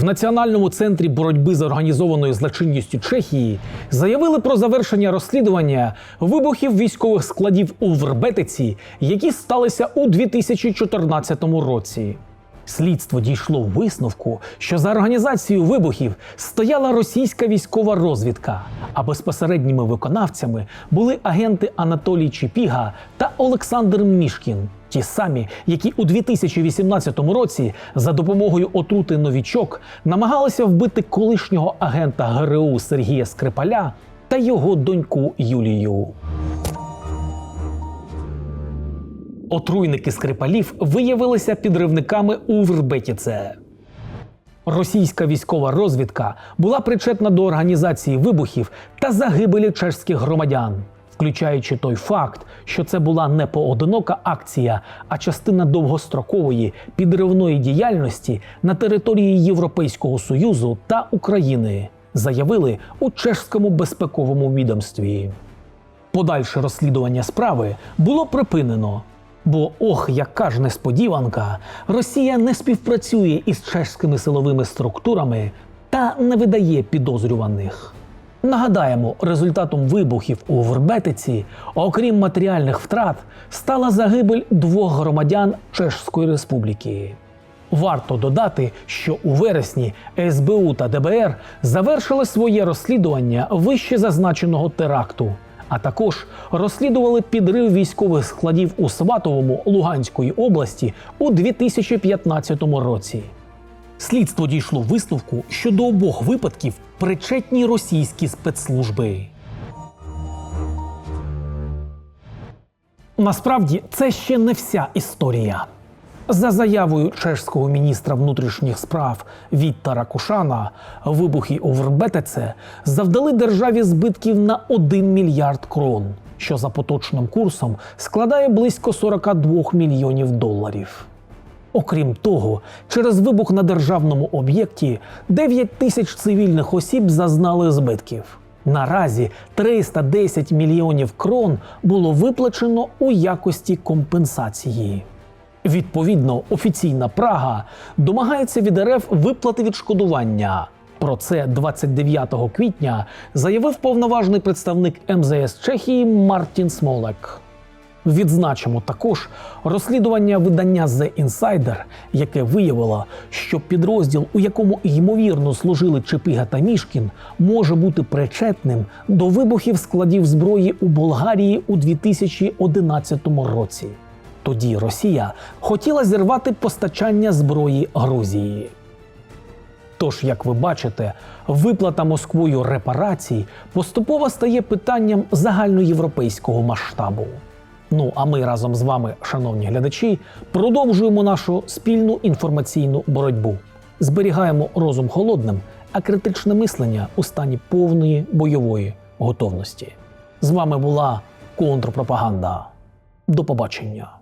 В Національному центрі боротьби з організованою злочинністю Чехії заявили про завершення розслідування вибухів військових складів у Вербетиці, які сталися у 2014 році. Слідство дійшло висновку, що за організацією вибухів стояла російська військова розвідка, а безпосередніми виконавцями були агенти Анатолій Чепіга та Олександр Мішкін, ті самі, які у 2018 році за допомогою отрути новічок намагалися вбити колишнього агента ГРУ Сергія Скрипаля та його доньку Юлію. Отруйники Скрипалів виявилися підривниками у Вербетіце. Російська військова розвідка була причетна до організації вибухів та загибелі чешських громадян, включаючи той факт, що це була не поодинока акція, а частина довгострокової підривної діяльності на території Європейського Союзу та України, заявили у чешському безпековому відомстві. Подальше розслідування справи було припинено. Бо ох, яка ж несподіванка, Росія не співпрацює із чешськими силовими структурами та не видає підозрюваних. Нагадаємо, результатом вибухів у Вербетиці, окрім матеріальних втрат, стала загибель двох громадян Чешської Республіки. Варто додати, що у вересні СБУ та ДБР завершили своє розслідування вище зазначеного теракту, а також розслідували підрив військових складів у Сватовому Луганської області у 2015 році. Слідство дійшло висновку, що до обох випадків причетні російські спецслужби. Насправді це ще не вся історія. За заявою чешського міністра внутрішніх справ Віттара Кушана, вибухи у Вербетеце завдали державі збитків на 1 мільярд крон, що за поточним курсом складає близько 42 мільйонів доларів. Окрім того, через вибух на державному об'єкті 9 тисяч цивільних осіб зазнали збитків. Наразі 310 мільйонів крон було виплачено у якості компенсації. Відповідно, офіційна Прага домагається від РФ виплати відшкодування. Про це 29 квітня заявив повноважний представник МЗС Чехії Мартін Смолек. Відзначимо також розслідування видання The Insider, яке виявило, що підрозділ, у якому ймовірно служили Чепига та Мішкін, може бути причетним до вибухів складів зброї у Болгарії у 2011 році. Тоді Росія хотіла зірвати постачання зброї Грузії. Тож, як ви бачите, виплата Москвою репарацій поступово стає питанням загальноєвропейського масштабу. Ну а ми разом з вами, шановні глядачі, продовжуємо нашу спільну інформаційну боротьбу. Зберігаємо розум холодним, а критичне мислення у стані повної бойової готовності. З вами була контрпропаганда. До побачення.